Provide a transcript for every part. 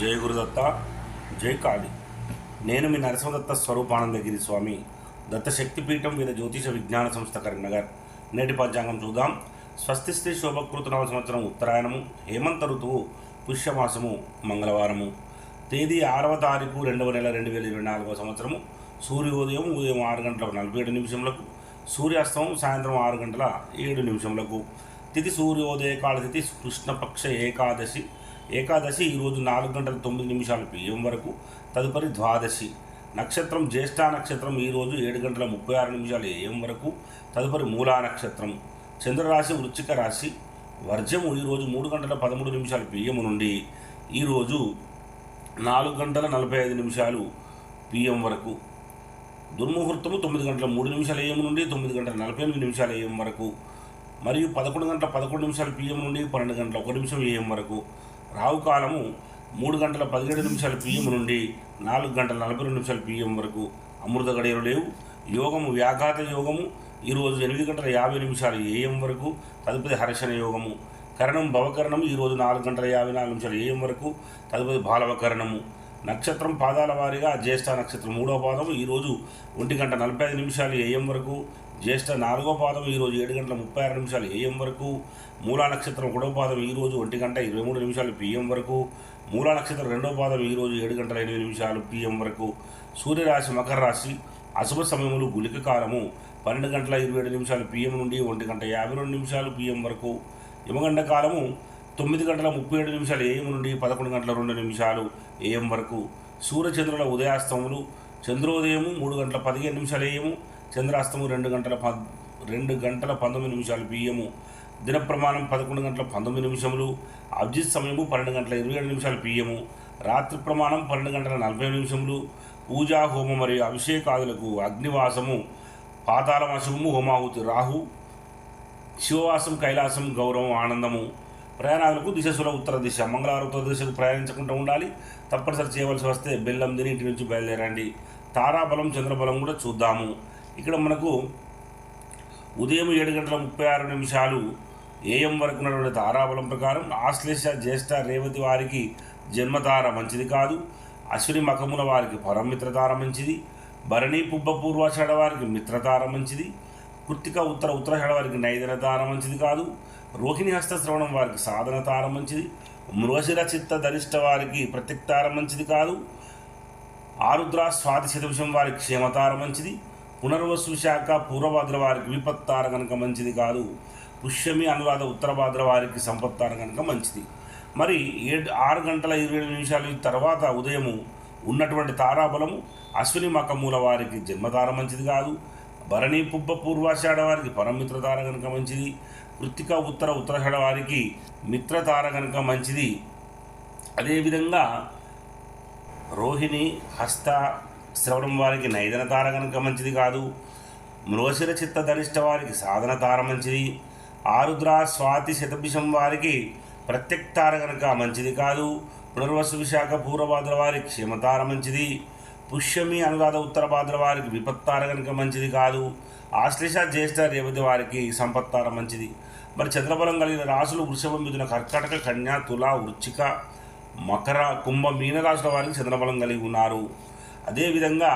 జయ గురుదత్త జై కాళి. నేను మీ నరసింహదత్త స్వరూపానందగిరి స్వామి. దత్త శక్తిపీఠం మీద జ్యోతిష విజ్ఞాన సంస్థ కరీంనగర్. నేటి పంచాంగం చూద్దాం. స్వస్తి శ్రీ శోభకృత నవ సంవత్సరం ఉత్తరాయణము హేమంత ఋతువు పుష్యమాసము మంగళవారము. తేదీ ఆరవ తారీఖు రెండవ నెల రెండు వేల ఇరవై నాలుగవ సంవత్సరము. సూర్యోదయం ఉదయం ఆరు గంటల నలభై ఏడు నిమిషములకు. సూర్యాస్తమం సాయంత్రం ఆరు గంటల ఏడు నిమిషములకు. తిథి సూర్యోదయ కాల తిథి కృష్ణపక్ష ఏకాదశి. ఏకాదశి ఈరోజు నాలుగు గంటల తొమ్మిది నిమిషాలు పిఎం వరకు. తదుపరి ద్వాదశి. నక్షత్రం జ్యేష్ఠ నక్షత్రం ఈరోజు ఏడు గంటల ముప్పై ఆరు నిమిషాలు ఏఎం వరకు. తదుపరి మూలా నక్షత్రం. చంద్రరాశి వృచ్చిక రాశి. వర్జము ఈరోజు మూడు గంటల పదమూడు నిమిషాలు పిఎం నుండి. ఈరోజు నాలుగు గంటల నలభై ఐదు నిమిషాలు పిఎం వరకు. దుర్ముహూర్తము తొమ్మిది గంటల మూడు నిమిషాల ఏఎం నుండి తొమ్మిది గంటల నలభై ఎనిమిది నిమిషాల ఏఎం వరకు. మరియు పదకొండు గంటల పదకొండు నిమిషాలు పిఎం నుండి పన్నెండు గంటల ఒక నిమిషం ఏఎం వరకు. రావుకాలము మూడు గంటల పదిహేడు నిమిషాల పిఎం నుండి నాలుగు గంటల నలభై రెండు నిమిషాల పిఎం వరకు అమృత గడియలు లేవు. యోగము వ్యాఘాత యోగము ఈరోజు ఎనిమిది గంటల యాభై నిమిషాలు ఏఎం వరకు తదుపరి హర్షణ యోగము. కరణం భవకరణము ఈరోజు నాలుగు గంటల యాభై నాలుగు నిమిషాలు ఏఎం వరకు తదుపరి బాలవకరణము నక్షత్రం పాదాల వారీగా జ్యేష్ఠ నక్షత్రం మూడవ పాదము ఈరోజు ఒంటి గంట నలభై ఐదు నిమిషాలు ఏఎం వరకు జ్యేష్ఠ నాలుగో పాదం ఈరోజు ఏడు గంటల ముప్పై ఆరు నిమిషాలు ఏఎం వరకు? మూలా నక్షత్రం ఒకటో పాదం ఈరోజు ఒంటి గంట ఇరవై మూడు నిమిషాలు పిఎం వరకు. మూలా నక్షత్రం రెండవ పాదం ఈరోజు ఏడు గంటల ఎనిమిది నిమిషాలు పిఎం వరకు. సూర్యరాశి మకర రాశి అశుభ సమయములు గులిక కాలము పన్నెండు గంటల ఇరవై ఏడు నిమిషాలు పిఎం నుండి ఒంటి గంట యాభై రెండు నిమిషాలు పిఎం వరకు. యమగండ కాలము తొమ్మిది గంటల ముప్పై ఏడు నిమిషాలు ఏఎం నుండి పదకొండు గంటల రెండు నిమిషాలు ఏఎం వరకు. సూర్యచంద్రుల ఉదయాస్తములు చంద్రోదయము మూడు గంటల పదిహేను నిమిషాలు ఏఎము చంద్రాస్తము రెండు గంటల పద్ రెండు గంటల పంతొమ్మిది నిమిషాలు పిఎము. దిన ప్రమాణం పదకొండు గంటల పంతొమ్మిది నిమిషములు. అభిజిత్ సమయము పన్నెండు గంటల ఇరవై ఏడు నిమిషాలు పిఎము. రాత్రి ప్రమాణం పన్నెండు గంటల నలభై నిమిషములు. పూజా హోమం మరియు అభిషేకాదులకు అగ్నివాసము పాతాళవాసము హోమాహుతి రాహు శివవాసం కైలాసం గౌరవం ఆనందము. ప్రయాణాలకు దిశసుల ఉత్తర దిశ మంగళవారం ఉత్తర దిశకు ప్రయాణించకుండా ఉండాలి. తప్పనిసరి చేయవలసి వస్తే బెల్లం తిని ఇంటి నుంచి బయలుదేరండి. తారాబలం చంద్రబలం కూడా చూద్దాము. ఇక్కడ మనకు ఉదయం ఏడు గంటల ముప్పై ఆరు నిమిషాలు ఏఎం వరకు ఉన్నటువంటి తారాబలం ప్రకారం ఆశ్లేష జ్యేష్ఠ రేవతి వారికి జన్మతార మంచిది కాదు. అశ్విని మకముల వారికి పరమిత్రతార మంచిది. భరణి పుబ్బ పూర్వాషాఢ వారికి మిత్రతార మంచిది. కృత్తిక ఉత్తర ఉత్తరాషాఢ వారికి నైదన తార మంచిది కాదు. రోహిణి హస్త శ్రవణం వారికి సాధన తార మంచిది. మృగశిర చిత్త ధరిష్ట వారికి ప్రత్యక్తార మంచిది కాదు. ఆరుద్ర స్వాతి శతవిషం వారికి క్షేమతార మంచిది. పునర్వసు శాఖ పూర్వభాద్ర వారికి విపత్తార కనుక మంచిది కాదు. పుష్యమి అనురాధ ఉత్తరభాద్ర వారికి సంపత్తార కనుక మంచిది. మరి ఏడు ఆరు గంటల ఇరవై ఏడు నిమిషాల తర్వాత ఉదయము ఉన్నటువంటి తారాబలము అశ్విని మకమూల వారికి జన్మతార మంచిది కాదు. భరణి పుబ్బ పూర్వాషాఢ వారికి పరమిత్రతార కనుక మంచిది. కృత్తిక ఉత్తర ఉత్తరాషాఢ వారికి మిత్రతార కనుక మంచిది. అదేవిధంగా రోహిణి హస్త శ్రవణం వారికి నైదన తార కనుక మంచిది కాదు. మృగశిర చిత్త ధనిష్ట వారికి సాధన తార మంచిది. ఆరుద్ర స్వాతి శతభిషం వారికి ప్రత్యక్తార కనుక మంచిది కాదు. పునర్వసు విశాఖ పూర్వభాద్ర వారికి క్షేమతార మంచిది. పుష్యమి అనురాధ ఉత్తర భాద్ర వారికి విపత్తార కనుక మంచిది కాదు. ఆశ్లేష జ్యేష్ఠ రేవతి వారికి సంపత్తార మంచిది. మరి చంద్రబలం కలిగిన రాసులు వృషభం మిథున కర్కాటక కన్యా తుల వృచ్చిక మకర కుంభ మీనరాశుల వారికి చంద్రబలం కలిగి ఉన్నారు. అదేవిధంగా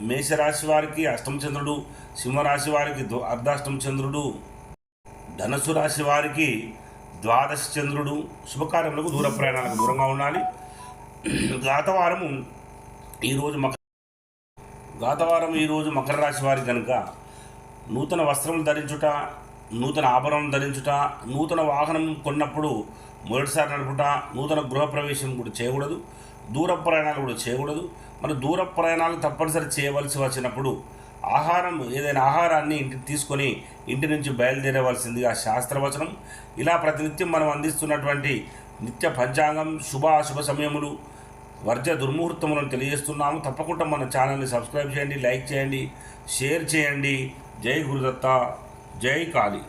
మేషరాశి వారికి అష్టమచంద్రుడు సింహరాశి వారికి అర్ధాష్టమ చంద్రుడు ధనుసు రాశి వారికి ద్వాదశ చంద్రుడు. శుభకార్యములకు దూర ప్రయాణాలకు దూరంగా ఉండాలి. గాతవారము ఈరోజు మక గాతవారం ఈరోజు మకర రాశి వారికి కనుక నూతన వస్త్రములు ధరించుట నూతన ఆభరణం ధరించుట నూతన వాహనం కొన్నప్పుడు మొదటిసారి నడుపుట నూతన గృహప్రవేశం కూడా చేయకూడదు. దూర ప్రయాణాలు కూడా చేయకూడదు. మరి దూర ప్రయాణాలు తప్పనిసరి చేయవలసి వచ్చినప్పుడు ఆహారం ఏదైనా ఆహారాన్ని ఇంటికి తీసుకొని ఇంటి నుంచి బయలుదేరవలసిందిగా శాస్త్రవచనం. ఇలా ప్రతినిత్యం మనం అందిస్తున్నటువంటి నిత్య పంచాంగం శుభ అశుభ సమయములు వర్జ దుర్ముహూర్తములను తెలియజేస్తున్నాము. తప్పకుండా మన ఛానల్ని సబ్స్క్రైబ్ చేయండి లైక్ చేయండి షేర్ చేయండి. జై గురుదత్త జై కాళీ.